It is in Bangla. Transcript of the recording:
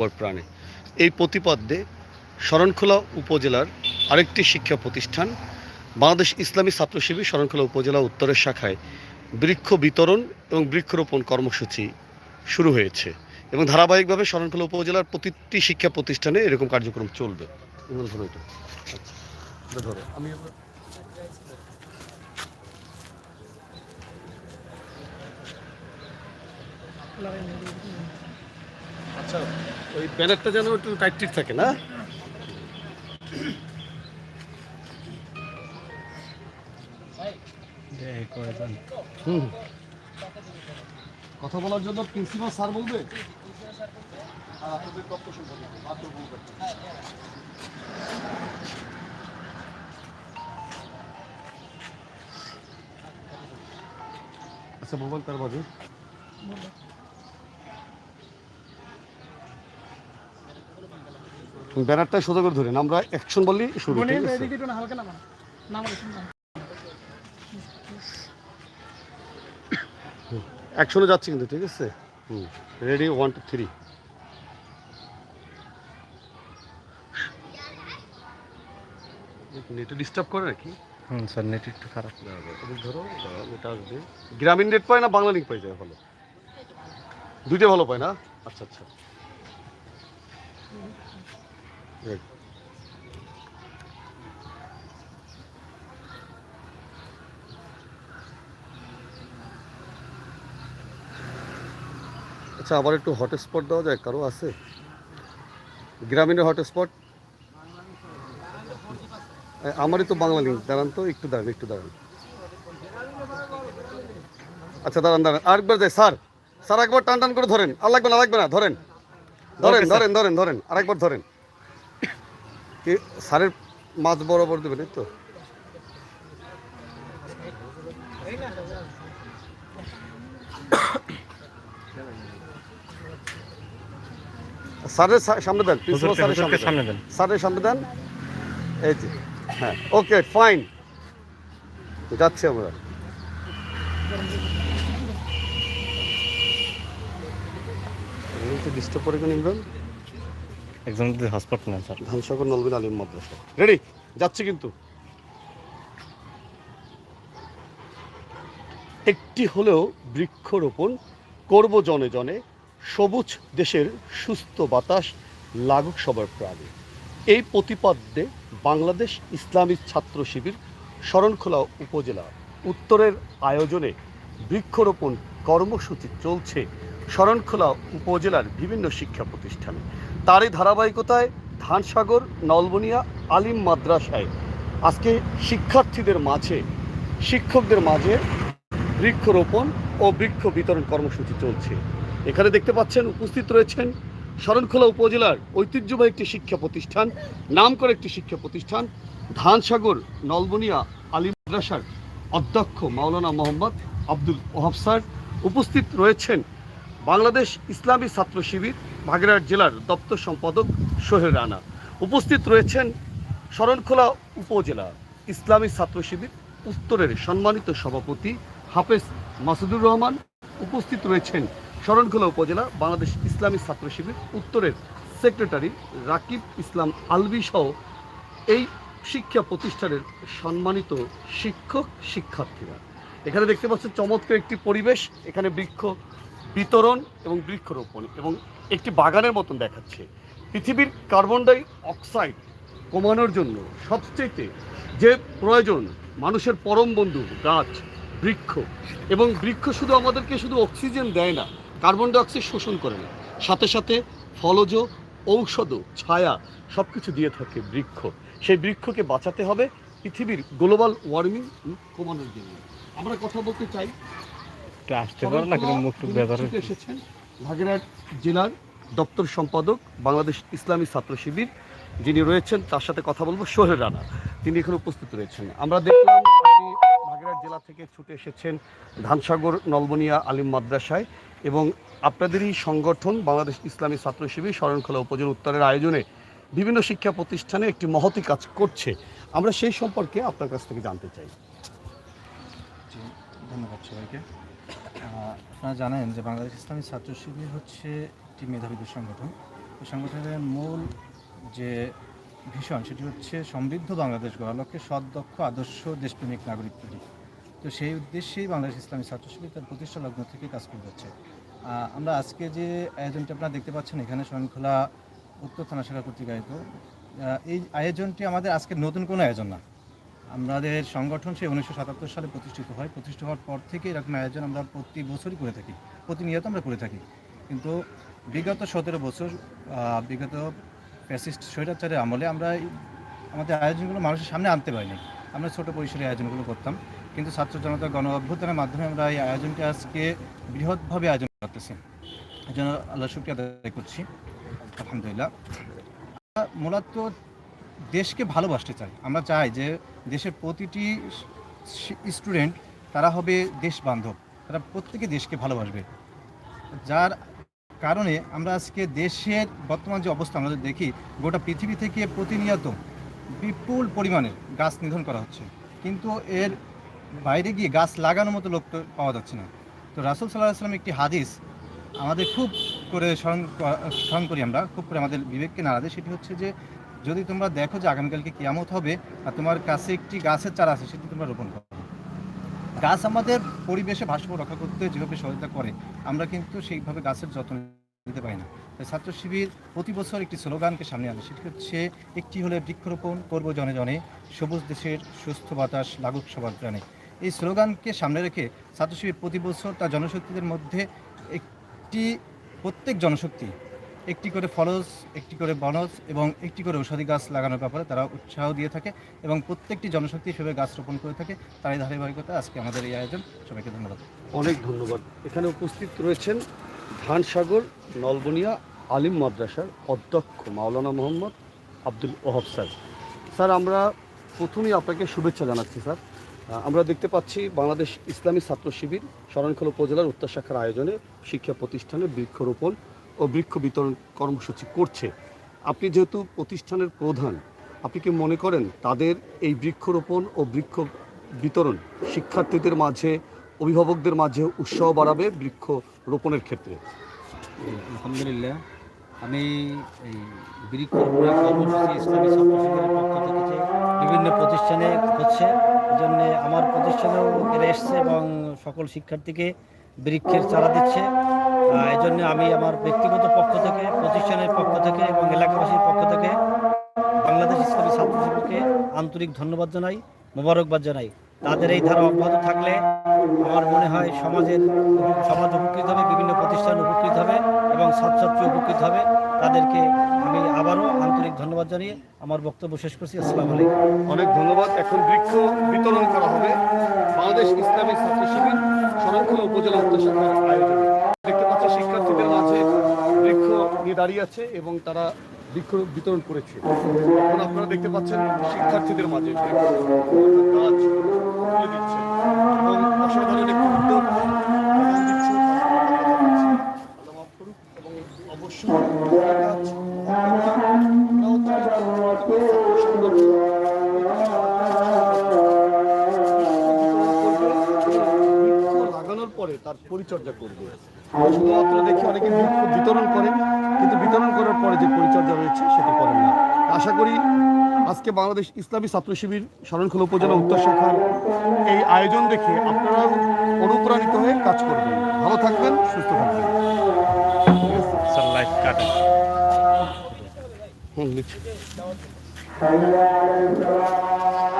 পর প্রাণে। এই প্রতিপাদ্যে শরণখোলা উপজেলার আরেকটি শিক্ষা প্রতিষ্ঠান, বাংলাদেশ ইসলামী ছাত্র শরণখোলা উপজেলা উত্তরের শাখায় বৃক্ষ বিতরণ এবং বৃক্ষরোপণ কর্মসূচি শুরু হয়েছে এবং ধারাবাহিকভাবে শরণখোলা উপজেলার প্রতিটি শিক্ষা প্রতিষ্ঠানে এরকম কার্যক্রম চলবে। এটা। আচ্ছা, ওই ব্যানারটা যেন একটু টাইট ঠিক থাকে না? হুম। কথা বলার জন্য প্রিন্সিপাল স্যার বলবে? আচ্ছা মোবাইল তার বাজে। ব্যানারটা সোজা করে ধরেন আমরা অ্যাকশন বললি শুরু? অ্যাকশনে যাচ্ছে কিন্তু ঠিক আছে? হুম রেডি ওয়ান টু থ্রি নেটে ডিস্টার্ব করে নাকি? হুম স্যার নেট একটু খারাপ। ধরো এটা আসবে। গ্রামীণ নেট পায় না বাংলা লিঙ্ক পাই যায় ভালো। দুইটা ভালো পায় না? আচ্ছা আচ্ছা. আচ্ছা আবার একটু হটস্পট দেওয়া যায় কারও আছে? গ্রামীণের হটস্পট আমারই তো বাংলা লিঙ্ক দাঁড়ান তো একটু দাঁড়ান একটু দাঁড়ান। আচ্ছা দাঁড়ান দাঁড়ান আরেকবার যাই স্যার স্যার একবার টান টান করে ধরেন আর লাগবে না লাগবে না ধরেন। ধরেন ধরেন ধরেন ধরেন আরেকবার ধরেন। কি স্যারের মাছ বরাবর দেবেন তো? স্যারের সামনে দেন প্রিন্সিপাল স্যারের সামনে দেন। দেন। স্যারের সামনে দেন? এই যে হ্যাঁ ওকে ফাইন। যাচ্ছি আমরা। ডিস্টার্ব করে ইমরান একজন নেন, স্যার। ধানসাগর মাদ্রাসা। রেডি? যাচ্ছি কিন্তু। একটি হলেও বৃক্ষরোপণ করব জনে জনে, সবুজ দেশের সুস্থ বাতাস লাগুক সবার প্রাণে। এই প্রতিপাদ্যে বাংলাদেশ ইসলামী ছাত্র শিবির শরণখোলা উপজেলা উত্তরের আয়োজনে বৃক্ষরোপণ কর্মসূচি চলছে শরণখোলা উপজেলার বিভিন্ন শিক্ষা প্রতিষ্ঠানে। তারই ধারাবাহিকতায় ধানসাগর, নলবনিয়া, আলিম মাদ্রাসায়। আজকে শিক্ষার্থীদের মাঝে, শিক্ষকদের মাঝে বৃক্ষরোপণ ও বৃক্ষ বিতরণ কর্মসূচি চলছে। এখানে দেখতে পাচ্ছেন উপস্থিত রয়েছেন শরণখোলা উপজেলার ঐতিহ্যবাহী একটি শিক্ষা প্রতিষ্ঠান নাম করে একটি শিক্ষা প্রতিষ্ঠান, ধানসাগর, নলবনিয়া, আলিম মাদ্রাসার অধ্যক্ষ মাওলানা মোহাম্মদ আব্দুল ওহাব স্যার। উপস্থিত রয়েছেন বাংলাদেশ ইসলামী ছাত্র শিবির, বাগেরহাট জেলার দপ্তর সম্পাদক সোহেল রানা। উপস্থিত রয়েছেন শরণখোলা উপজেলা ইসলামী ছাত্র শিবির উত্তরের সম্মানিত সভাপতি হাফেজ মাসুদুর রহমান। উপস্থিত রয়েছেন শরণখোলা উপজেলা বাংলাদেশ ইসলামী ছাত্র শিবির উত্তরের সেক্রেটারি রাকিব ইসলাম আলবি সহ এই শিক্ষা প্রতিষ্ঠানের সম্মানিত শিক্ষক শিক্ষার্থীরা। এখানে দেখতে পাচ্ছেন চমৎকার একটি পরিবেশ, এখানে বৃক্ষ বিতরণ এবং বৃক্ষরোপণ এবং একটি বাগানের মতন দেখাচ্ছে। পৃথিবীর কার্বন ডাই অক্সাইড কমানোর জন্য সবচেয়ে যে প্রয়োজন, মানুষের পরম বন্ধু, গাছ, বৃক্ষ এবং বৃক্ষ শুধু আমাদেরকে শুধু অক্সিজেন দেয় না, কার্বন ডাই অক্সাইড শোষণ করে না। সাথে সাথে ফলজ, ঔষধ, ছায়া সব কিছু দিয়ে থাকে বৃক্ষ। সেই বৃক্ষকে বাঁচাতে হবে পৃথিবীর গ্লোবাল ওয়ার্মিং কমানোর জন্য। আমরা কথা বলতে চাই একটু আসতে পারো না কিন্তু মুখ এসেছেন। ভাগেরহাট জেলার দপ্তর সম্পাদক বাংলাদেশ ইসলামী ছাত্র শিবির যিনি রয়েছেন তার সাথে কথা বলব সোহেল রানা। তিনি এখানে উপস্থিত রয়েছেন। আমরা দেখলাম আপনি ভাগেরহাট জেলা থেকে ছুটে এসেছেন ধানসাগর নলবনিয়া আলিম মাদ্রাসায় এবং আপনাদেরই সংগঠন বাংলাদেশ ইসলামী ছাত্র শিবির শরণখোলা উপজেলা উত্তরের আয়োজনে বিভিন্ন শিক্ষা প্রতিষ্ঠানে একটি মহতি কাজ করছে। আমরা সেই সম্পর্কে আপনার কাছ থেকে জানতে চাই। ধন্যবাদ সবাইকে। আপনারা জানেন যে বাংলাদেশ ইসলামী ছাত্র শিবির হচ্ছে একটি মেধাবীদের সংগঠন এই সংগঠনের মূল যে ভীষণ সেটি হচ্ছে সমৃদ্ধ বাংলাদেশ গড়ার লক্ষ্যে সৎ দক্ষ আদর্শ, দেশপ্রেমিক, নাগরিক তৈরি। তো সেই উদ্দেশ্যেই বাংলাদেশ ইসলামী ছাত্র শিবির তার প্রতিষ্ঠা লগ্ন থেকে কাজ করে যাচ্ছে। আমরা আজকে যে আয়োজনটি আপনারা দেখতে পাচ্ছেন, এখানে শরণখোলা উত্তর থানা শাখা কর্তৃক আয়োজিত। এই আয়োজনটি আমাদের আজকের নতুন কোনো আয়োজন না। আমাদের সংগঠন সেই উনিশশো সাতাত্তর সালে প্রতিষ্ঠিত হয়। প্রতিষ্ঠিত হওয়ার পর থেকে এরকম আয়োজন আমরা প্রতি বছরই করে থাকি। প্রতিনিয়ত আমরা করে থাকি। কিন্তু বিগত সতেরো বছর বিগত প্যাসিস্ট স্বৈরাচারের আমলে আমরা আমাদের আয়োজনগুলো মানুষের সামনে আনতে পারিনি। আমরা ছোট পরিসরে আয়োজনগুলো করতাম। কিন্তু ছাত্র জনতা গণ অভ্যুত্থানের মাধ্যমে আমরা এই আয়োজনটি আজকে বৃহৎভাবে আয়োজন করতেছি। এই জন্য আল্লাহ শুক্রিয়া আদায় করছি। আলহামদুলিল্লাহ। মূলত দেশকে ভালোবাসতে চাই। আমরা চাই যে দেশের প্রতিটি স্টুডেন্ট, তারা হবে দেশ বান্ধব তারা প্রত্যেকে দেশকে ভালোবাসবে। যার কারণে আমরা আজকে দেশের বর্তমান যে অবস্থা আমাদের দেখি, গোটা পৃথিবী থেকে প্রতিনিয়ত বিপুল পরিমাণে গাছ নিধন করা হচ্ছে। কিন্তু এর বাইরে গিয়ে গাছ লাগানোর মতো লোক পাওয়া যাচ্ছে না। তো রাসুল সাল্লাহ আসলাম একটি হাদিস আমাদের খুব করে স্মরণ স্মরণ করি আমরা। খুব করে আমাদের বিবেককে নাড়া দেয়। সেটি হচ্ছে যে যদি তোমরা দেখো যে আগামীকালকে কিয়ামত হবে আর তোমার কাছে একটি গাছের চারা আছে, সেটি তোমরা রোপণ করো। গাছ আমাদের পরিবেশে ভারসাম্য রক্ষা করতে যেভাবে সহায়তা করে, আমরা কিন্তু সেইভাবে গাছের যত্ন নিতে পারি না। তাই ছাত্র শিবির প্রতি বছর একটি স্লোগানকে সামনে আনে। সেটি হচ্ছে, একটি হলে বৃক্ষরোপণ করব জনে জনে, সবুজ দেশের সুস্থ বাতাস লাগুক সবার প্রাণে। এই স্লোগানকে সামনে রেখে ছাত্র শিবির প্রতি বছর তার জনশক্তিদের মধ্যে একটি প্রত্যেক জনশক্তি একটি করে ফলজ একটি করে বনজ এবং একটি করে ঔষধি গাছ লাগানোর ব্যাপারে তারা উৎসাহ দিয়ে থাকে এবং প্রত্যেকটি জনশক্তি হিসেবে গাছ রোপণ করে থাকে। তারই ধারাবাহিকতা আজকে আমাদের এই আয়োজন। সবাইকে ধন্যবাদ। অনেক ধন্যবাদ। এখানে উপস্থিত রয়েছেন ধানসাগর নলবনিয়া আলিম মাদ্রাসার অধ্যক্ষ মাওলানা মোহাম্মদ আব্দুল ওহাব স্যার। স্যার, আমরা প্রথমেই আপনাকে শুভেচ্ছা জানাচ্ছি স্যার। আমরা দেখতে পাচ্ছি বাংলাদেশ ইসলামী ছাত্র শিবির শরণখোলা উপজেলার উত্তর শাখার আয়োজনে শিক্ষা প্রতিষ্ঠানে বৃক্ষরোপণ ও বৃক্ষ বিতরণ কর্মসূচি করছে। আপনি যেহেতু প্রতিষ্ঠানের প্রধান, আপনি কি মনে করেন তাদের এই বৃক্ষরোপণ ও বৃক্ষ বিতরণ শিক্ষার্থীদের মাঝে, অভিভাবকদের মাঝে উৎসাহ বাড়াবে বৃক্ষ রোপণের ক্ষেত্রে? আলহামদুলিল্লাহ। আমি এই বৃক্ষরোপণের কর্মসূচি ইসলামী পক্ষ থেকে যে বিভিন্ন প্রতিষ্ঠানে হচ্ছে জন্য আমার প্রতিষ্ঠানেও এসছে এবং সকল শিক্ষার্থীকে বৃক্ষের চারা দিচ্ছে। এই জন্য আমি আমার ব্যক্তিগত পক্ষ থেকে, প্রতিষ্ঠানের পক্ষ থেকে এবং এলাকাবাসীর পক্ষ থেকে বাংলাদেশ ইসলামী ছাত্র শিবিরকে আন্তরিক ধন্যবাদ জানাই, মোবারকবাদ জানাই। তাদের এই ধারা অব্যাহত থাকলে আমার মনে হয় সমাজের, সমাজ উপকৃত হবে, বিভিন্ন প্রতিষ্ঠান উপকৃত হবে এবং ছাত্রছাত্রী উপকৃত হবে। তাদেরকে আমি আবারও আন্তরিক ধন্যবাদ জানিয়ে আমার বক্তব্য শেষ করছি। আসসালামু আলাইকুম। অনেক ধন্যবাদ। এখন বৃক্ষ বিতরণ করা হবে। বাংলাদেশ ইসলামী ছাত্র শিবির উপজেলা আয়োজনে। নিয়ে দাঁড়িয়ে আছে এবং তারা বৃক্ষ বিতরণ করেছে। এখন আপনারা দেখতে পাচ্ছেন শিক্ষার্থীদের মাঝে অবশ্যই লাগানোর পরে তার পরিচর্যা করবে শুধুমাত্র দেখি অনেকে বৃক্ষ বিতরণ করে কিন্তু বিতরণ করার পরে যে পরিচর্যা রয়েছে সেটি করেন না। আশা করি আজকে বাংলাদেশ ইসলামী ছাত্র শিবির শরণখোলা উপজেলা উত্তর শাখার এই আয়োজন দেখে আপনারা অনুপ্রাণিত হয়ে কাজ করবেন। ভালো থাকবেন সুস্থ থাকবেন। কাটেন